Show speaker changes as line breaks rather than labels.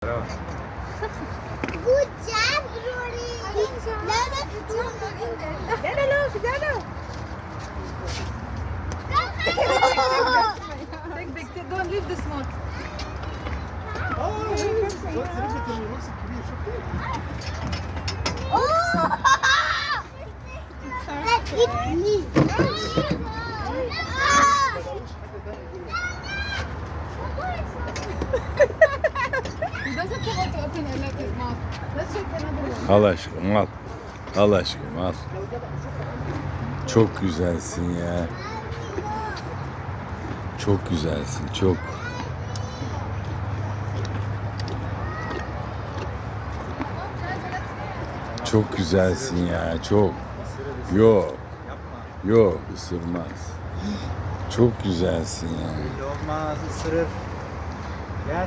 Good job, Rory. Dalo,
lo, si Dalo. Take big, don't leave
this one.
Oh! It's me.
Al aşkım al. Al aşkım al. Çok güzelsin ya. Çok güzelsin çok. Çok güzelsin ya çok. Yok. Yok ısırmaz. Çok güzelsin ya.
Olmaz ısırır. Gel.